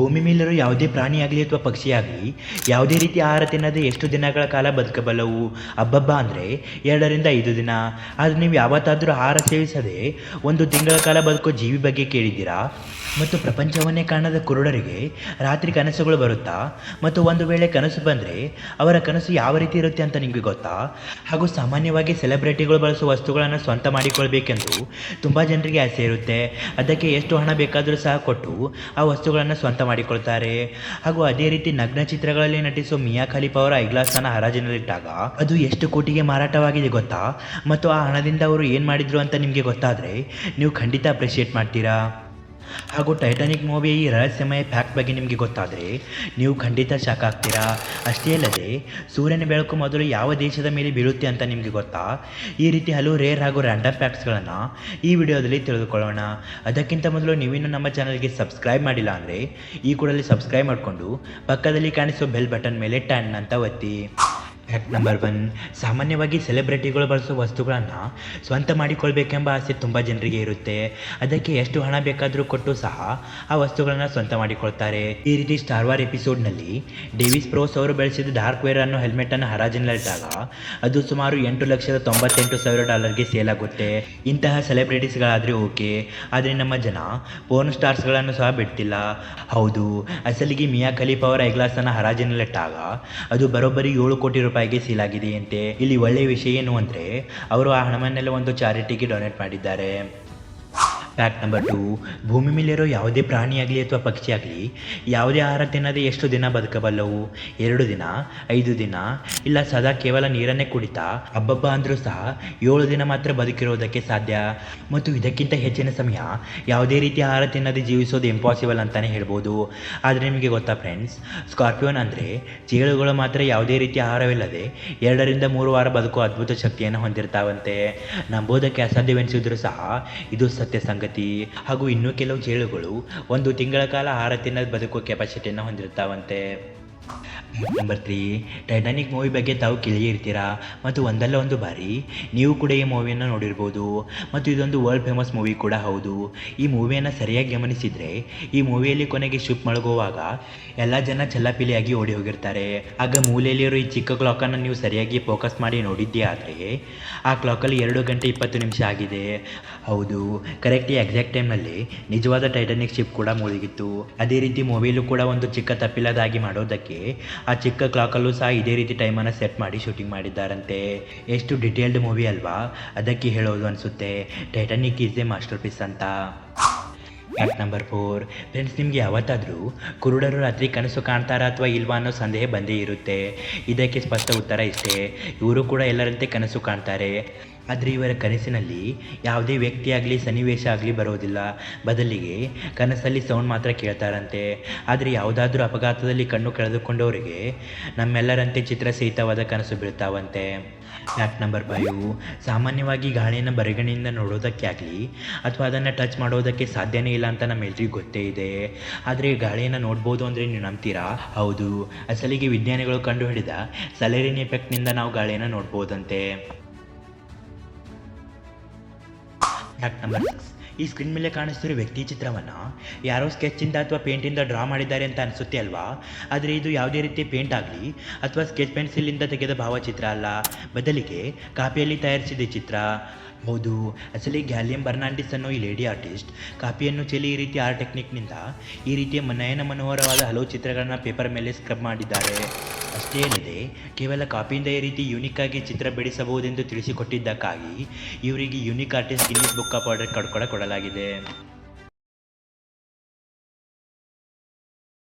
ಭೂಮಿ ಮೇಲಿರೋ ಯಾವುದೇ ಪ್ರಾಣಿಯಾಗಲಿ ಅಥವಾ ಪಕ್ಷಿಯಾಗಲಿ, ಯಾವುದೇ ರೀತಿ ಆಹಾರ ತಿನ್ನದೆ ಎಷ್ಟು ದಿನಗಳ ಕಾಲ ಬದುಕಬಲ್ಲವು? ಹಬ್ಬಬ್ಬ ಅಂದರೆ ಎರಡರಿಂದ ಐದು ದಿನ. ಆದರೆ ನೀವು ಯಾವತ್ತಾದರೂ ಆಹಾರ ಸೇವಿಸದೆ ಒಂದು ತಿಂಗಳ ಕಾಲ ಬದುಕೋ ಜೀವಿ ಬಗ್ಗೆ ಕೇಳಿದ್ದೀರಾ? ಮತ್ತು ಪ್ರಪಂಚವನ್ನೇ ಕಾಣದ ಕುರುಡರಿಗೆ ರಾತ್ರಿ ಕನಸುಗಳು ಬರುತ್ತಾ? ಮತ್ತು ಒಂದು ವೇಳೆ ಕನಸು ಬಂದರೆ ಅವರ ಕನಸು ಯಾವ ರೀತಿ ಇರುತ್ತೆ ಅಂತ ನಿಮಗೆ ಗೊತ್ತಾ? ಹಾಗೂ ಸಾಮಾನ್ಯವಾಗಿ ಸೆಲೆಬ್ರಿಟಿಗಳು ಬಳಸುವ ವಸ್ತುಗಳನ್ನು ಸ್ವಂತ ಮಾಡಿಕೊಳ್ಬೇಕೆಂದು ತುಂಬ ಜನರಿಗೆ ಆಸೆ ಇರುತ್ತೆ. ಅದಕ್ಕೆ ಎಷ್ಟು ಹಣ ಬೇಕಾದರೂ ಸಹ ಕೊಟ್ಟು ಆ ವಸ್ತುಗಳನ್ನು ಸ್ವಂತ ಮಾಡಿಕೊಳ್ತಾರೆ. ಹಾಗೂ ಅದೇ ರೀತಿ ನಗ್ನ ಚಿತ್ರಗಳಲ್ಲಿ ನಟಿಸುವ ಮಿಯಾ ಖಲೀಫ್ ಅವರ ಐಗ್ಲಾಸನ್ನು ಹರಾಜಿನಲ್ಲಿಟ್ಟಾಗ ಅದು ಎಷ್ಟು ಕೋಟಿಗೆ ಮಾರಾಟವಾಗಿದೆ ಗೊತ್ತಾ? ಮತ್ತು ಆ ಹಣದಿಂದ ಅವರು ಏನು ಮಾಡಿದ್ರು ಅಂತ ನಿಮಗೆ ಗೊತ್ತಾದರೆ ನೀವು ಖಂಡಿತ ಅಪ್ರಿಷಿಯೇಟ್ ಮಾಡ್ತೀರಾ? ಹಾಗೂ ಟೈಟಾನಿಕ್ ಮೂವಿಯ ಈ ರಹಸ್ಯಮಯ ಫ್ಯಾಕ್ಟ್ ಬಗ್ಗೆ ನಿಮಗೆ ಗೊತ್ತಾದರೆ, ನೀವು ಖಂಡಿತ ಶಾಕ್ ಆಗ್ತೀರಾ? ಅಷ್ಟೇ ಅಲ್ಲದೆ, ಸೂರ್ಯನ ಬೆಳಕು ಮೊದಲು ಯಾವ ದೇಶದ ಮೇಲೆ ಬೀಳುತ್ತೆ ಅಂತ ನಿಮಗೆ ಗೊತ್ತಾ? ಈ ರೀತಿ ಹಲವು ರೇರ್ ಹಾಗೂ ರ್ಯಾಂಡಮ್ ಫ್ಯಾಕ್ಟ್ಸ್ಗಳನ್ನು ಈ ವಿಡಿಯೋದಲ್ಲಿ ತಿಳಿದುಕೊಳ್ಳೋಣ. ಅದಕ್ಕಿಂತ ಮೊದಲು ನೀವಿನ್ನು ನಮ್ಮ ಚಾನಲ್ಗೆ ಸಬ್ಸ್ಕ್ರೈಬ್ ಮಾಡಿಲ್ಲ ಅಂದರೆ, ಈ ಕೂಡಲೇ ಸಬ್ಸ್ಕ್ರೈಬ್ ಮಾಡಿಕೊಂಡು ಪಕ್ಕದಲ್ಲಿ ಕಾಣಿಸೋ ಬೆಲ್ ಬಟನ್ ಮೇಲೆ ಟ್ಯಾನ್ ಅಂತ ಒತ್ತಿ. ನಂಬರ್ ಒನ್ ಸಾಮಾನ್ಯವಾಗಿ ಸೆಲೆಬ್ರಿಟಿಗಳು ಬಳಸುವ ವಸ್ತುಗಳನ್ನು ಸ್ವಂತ ಮಾಡಿಕೊಳ್ಬೇಕೆಂಬ ಆಸೆ ತುಂಬ ಜನರಿಗೆ ಇರುತ್ತೆ. ಅದಕ್ಕೆ ಎಷ್ಟು ಹಣ ಬೇಕಾದರೂ ಕೊಟ್ಟು ಸಹ ಆ ವಸ್ತುಗಳನ್ನು ಸ್ವಂತ ಮಾಡಿಕೊಳ್ತಾರೆ. ಈ ರೀತಿ ಸ್ಟಾರ್ ವಾರ್ ಎಪಿಸೋಡ್ನಲ್ಲಿ ಡೇವಿಸ್ ಪ್ರೋಸ್ ಅವರು ಬೆಳೆಸಿದ ಡಾರ್ಕ್ ವೇರ್ ಅನ್ನೋ ಹೆಲ್ಮೆಟನ್ನು ಹರಾಜಿನಲ್ಲಿಟ್ಟಾಗ ಅದು ಸುಮಾರು ಎಂಟು ಲಕ್ಷದ ತೊಂಬತ್ತೆಂಟು ಸಾವಿರ ಡಾಲರ್ಗೆ ಸೇಲ್ ಆಗುತ್ತೆ. ಇಂತಹ ಸೆಲೆಬ್ರಿಟೀಸ್ಗಳಾದರೆ ಓಕೆ. ಆದರೆ ನಮ್ಮ ಜನ ಪೋರ್ನ್ ಸ್ಟಾರ್ಸ್ಗಳನ್ನು ಸಹ ಬಿಡ್ತಿಲ್ಲ. ಹೌದು, ಅಸಲಿಗೆ ಮಿಯಾ ಖಲೀಫ್ ಅವರ ಎಗ್ಲಾಸನ್ನು ಹರಾಜಿನಲ್ಲಿಟ್ಟಾಗ ಅದು ಬರೋಬ್ಬರಿ ಏಳು ಕೋಟಿ ರೂಪಾಯಿಗೆ ಸೀಲ್ ಆಗಿದೆಯಂತೆ ಇಲ್ಲಿ ಒಳ್ಳೆಯ ವಿಷಯ ಏನು ಅಂದರೆ, ಅವರು ಆ ಹಣವನ್ನೆಲ್ಲ ಒಂದು ಚಾರಿಟಿಗೆ ಡೊನೇಟ್ ಮಾಡಿದ್ದಾರೆ. ಫ್ಯಾಕ್ಟ್ ನಂಬರ್ ಟು ಭೂಮಿ ಮೇಲಿರೋ ಯಾವುದೇ ಪ್ರಾಣಿಯಾಗಲಿ ಅಥವಾ ಪಕ್ಷಿ ಆಗಲಿ, ಯಾವುದೇ ಆಹಾರ ತಿನ್ನದೆ ಎಷ್ಟು ದಿನ ಬದುಕಬಲ್ಲವು? ಎರಡು ದಿನ, ಐದು ದಿನ, ಇಲ್ಲ ಸದಾ ಕೇವಲ ನೀರನ್ನೇ ಕುಡಿತಾ, ಹಬ್ಬಬ್ಬ ಅಂದರೂ ಸಹ ಏಳು ದಿನ ಮಾತ್ರ ಬದುಕಿರೋದಕ್ಕೆ ಸಾಧ್ಯ? ಮತ್ತು ಇದಕ್ಕಿಂತ ಹೆಚ್ಚಿನ ಸಮಯ ಯಾವುದೇ ರೀತಿ ಆಹಾರ ತಿನ್ನದೆ ಜೀವಿಸೋದು ಇಂಪಾಸಿಬಲ್ ಅಂತಲೇ ಹೇಳ್ಬೋದು. ಆದರೆ ನಿಮಗೆ ಗೊತ್ತಾ ಫ್ರೆಂಡ್ಸ್ ಸ್ಕಾರ್ಪಿಯೋನ್ ಅಂದರೆ ಚೇಳುಗಳು ಮಾತ್ರ ಯಾವುದೇ ರೀತಿ ಆಹಾರವಿಲ್ಲದೆ ಎರಡರಿಂದ ಮೂರು ವಾರ ಬದುಕುವ ಅದ್ಭುತ ಶಕ್ತಿಯನ್ನು ಹೊಂದಿರ್ತಾವಂತೆ. ನಂಬೋದಕ್ಕೆ ಅಸಾಧ್ಯವೆನಿಸಿದ್ರು ಸಹ ಇದು ಸತ್ಯ ಸಂಗತಿ. ಹಾಗೂ ಇನ್ನೂ ಕೆಲವು ಜೇಳುಗಳು ಒಂದು ತಿಂಗಳ ಕಾಲ ಆಹಾರ ತಿನ್ನೋದು ಬದುಕುವ ಕೆಪಾಸಿಟಿಯನ್ನು ಹೊಂದಿರ್ತಾವಂತೆ ನಂಬರ್ ತ್ರೀ ಟೈಟಾನಿಕ್ ಮೂವಿ ಬಗ್ಗೆ ತಾವು ಕೇಳಿರ್ತೀರಾ ಮತ್ತು ಒಂದಲ್ಲ ಒಂದು ಬಾರಿ. ನೀವು ಕೂಡ ಈ ಮೂವಿಯನ್ನು ನೋಡಿರ್ಬೋದು. ಮತ್ತು ಇದೊಂದು ವರ್ಲ್ಡ್ ಫೇಮಸ್ ಮೂವಿ ಕೂಡ ಹೌದು. ಈ ಮೂವಿಯನ್ನು ಸರಿಯಾಗಿ ಗಮನಿಸಿದರೆ, ಈ ಮೂವಿಯಲ್ಲಿ ಕೊನೆಗೆ ಶಿಪ್ ಮಳಗುವಾಗ ಎಲ್ಲ ಜನ ಚಲ್ಲಾಪಿಲಿಯಾಗಿ ಓಡಿ ಹೋಗಿರ್ತಾರೆ. ಆಗ ಮೂಲೆಯಲ್ಲಿರೋ ಈ ಚಿಕ್ಕ ಕ್ಲಾಕನ್ನು ನೀವು ಸರಿಯಾಗಿ ಫೋಕಸ್ ಮಾಡಿ ನೋಡಿದ್ದೇ ಆದರೆ, ಆ ಕ್ಲಾಕಲ್ಲಿ ಎರಡು ಗಂಟೆ ಇಪ್ಪತ್ತು ನಿಮಿಷ ಆಗಿದೆ. ಹೌದು ಕರೆಕ್ಟ್ ಎಕ್ಸಾಕ್ಟ್ ಟೈಮ್ನಲ್ಲಿ ನಿಜವಾದ ಟೈಟಾನಿಕ್ ಶಿಪ್ ಕೂಡ ಮುಳುಗಿತ್ತು. ಅದೇ ರೀತಿ ಮೂವಿಯಲ್ಲೂ ಕೂಡ ಒಂದು ಚಿಕ್ಕ ತಪ್ಪಿಲ್ಲದಾಗಿ ಮಾಡೋದಕ್ಕೆ ಆ ಚಿಕ್ಕ ಕ್ಲಾಕಲ್ಲೂ ಸಹ ಇದೇ ರೀತಿ ಟೈಮನ್ನು ಸೆಟ್ ಮಾಡಿ ಶೂಟಿಂಗ್ ಮಾಡಿದ್ದಾರಂತೆ. ಎಷ್ಟು ಡಿಟೇಲ್ಡ್ ಮೂವಿ ಅಲ್ವಾ? ಅದಕ್ಕೆ ಹೇಳೋದು ಅನಿಸುತ್ತೆ. Titanic is a masterpiece ಅಂತ. ಫ್ಯಾಕ್ಟ್ ನಂಬರ್ ಫೋರ್ ಫ್ರೆಂಡ್ಸ್ ನಿಮಗೆ ಯಾವತ್ತಾದರೂ ಕುರುಡರು ರಾತ್ರಿ ಕನಸು ಕಾಣ್ತಾರಾ ಅಥವಾ ಇಲ್ವಾ ಅನ್ನೋ ಸಂದೇಹ ಬಂದೇ ಇರುತ್ತೆ. ಇದಕ್ಕೆ ಸ್ಪಷ್ಟ ಉತ್ತರ ಇಷ್ಟೇ. ಇವರು ಕೂಡ ಎಲ್ಲರಂತೆ ಕನಸು ಕಾಣ್ತಾರೆ. ಆದರೆ ಇವರ ಕನಸಿನಲ್ಲಿ ಯಾವುದೇ ವ್ಯಕ್ತಿಯಾಗಲಿ ಸನ್ನಿವೇಶ ಆಗಲಿ ಬರೋದಿಲ್ಲ. ಬದಲಿಗೆ ಕನಸಲ್ಲಿ ಸೌಂಡ್ ಮಾತ್ರ ಕೇಳ್ತಾರಂತೆ. ಆದರೆ ಯಾವುದಾದ್ರೂ ಅಪಘಾತದಲ್ಲಿ ಕಣ್ಣು ಕಳೆದುಕೊಂಡವರಿಗೆ ನಮ್ಮೆಲ್ಲರಂತೆ ಚಿತ್ರಸಹಿತವಾದ ಕನಸು ಬೀಳ್ತಾವಂತೆ. ಫ್ಯಾಕ್ಟ್ ನಂಬರ್ ಫೈವ್ ಸಾಮಾನ್ಯವಾಗಿ ಗಾಳಿಯನ್ನು ಬರಗಣೆಯಿಂದ ನೋಡೋದಕ್ಕೆ ಆಗಲಿ ಅಥವಾ ಅದನ್ನು ಟಚ್ ಮಾಡೋದಕ್ಕೆ ಸಾಧ್ಯನೇ ಇಲ್ಲ ಅಂತ ನಮ್ಮೆಲ್ರಿಗೂ ಗೊತ್ತೇ ಇದೆ. ಆದರೆ ಗಾಳಿಯನ್ನು ನೋಡ್ಬೋದು ಅಂದರೆ ನೀವು ನಂಬ್ತೀರಾ? ಹೌದು. ಅಸಲಿಗೆ ವಿಜ್ಞಾನಿಗಳು ಕಂಡುಹಿಡಿದ ಸಲರಿನ್ ಎಫೆಕ್ಟ್ನಿಂದ ನಾವು ಗಾಳಿಯನ್ನು ನೋಡ್ಬೋದಂತೆ. ಫ್ಯಾಕ್ಟ್ ನಂಬರ್ ಸಿಕ್ಸ್ ಈ ಸ್ಕ್ರೀನ್ ಮೇಲೆ ಕಾಣಿಸ್ತಿರೋ ವ್ಯಕ್ತಿ ಚಿತ್ರವನ್ನು ಯಾರೋ ಸ್ಕೆಚ್ಚಿಂದ ಅಥವಾ ಪೇಂಟಿಂದ ಡ್ರಾ ಮಾಡಿದ್ದಾರೆ ಅಂತ ಅನಿಸುತ್ತೆ ಅಲ್ವಾ? ಆದರೆ ಇದು ಯಾವುದೇ ರೀತಿ ಪೇಂಟ್ ಆಗಲಿ ಅಥವಾ ಸ್ಕೆಚ್ ಪೆನ್ಸಿಲಿಂದ ತೆಗೆದ ಭಾವಚಿತ್ರ ಅಲ್ಲ. ಬದಲಿಗೆ ಕಾಪಿಯಲ್ಲಿ ತಯಾರಿಸಿದ ಚಿತ್ರ. ಹೌದು, ಅಸಲಿ ಗ್ಯಾಲಿಯಂ ಬರ್ನಾಂಡಿಸ್ ಅನ್ನೋ ಈ ಲೇಡಿ ಆರ್ಟಿಸ್ಟ್ ಕಾಪಿಯನ್ನು ಚೆಲ್ಲಿ ಈ ರೀತಿ ಆರ್ಟ್ ಟೆಕ್ನಿಕ್ನಿಂದ ಈ ರೀತಿಯ ನಯನ ಮನೋಹರವಾದ ಹಲವು ಚಿತ್ರಗಳನ್ನು ಪೇಪರ್ ಮೇಲೆ ಸ್ಕ್ರಬ್ ಮಾಡಿದ್ದಾರೆ. ಅಷ್ಟೇ ಅಲ್ಲದೆ ಕೇವಲ ಕಾಪಿಯಿಂದ ಈ ರೀತಿ ಯೂನಿಕ್ ಆಗಿ ಚಿತ್ರ ಬಿಡಿಸಬಹುದೆಂದು ತಿಳಿಸಿಕೊಟ್ಟಿದ್ದಕ್ಕಾಗಿ ಇವರಿಗೆ unique artist Guinness book of order ಕಡ್ಕೊಳ ಕೊಡಲಾಗಿದೆ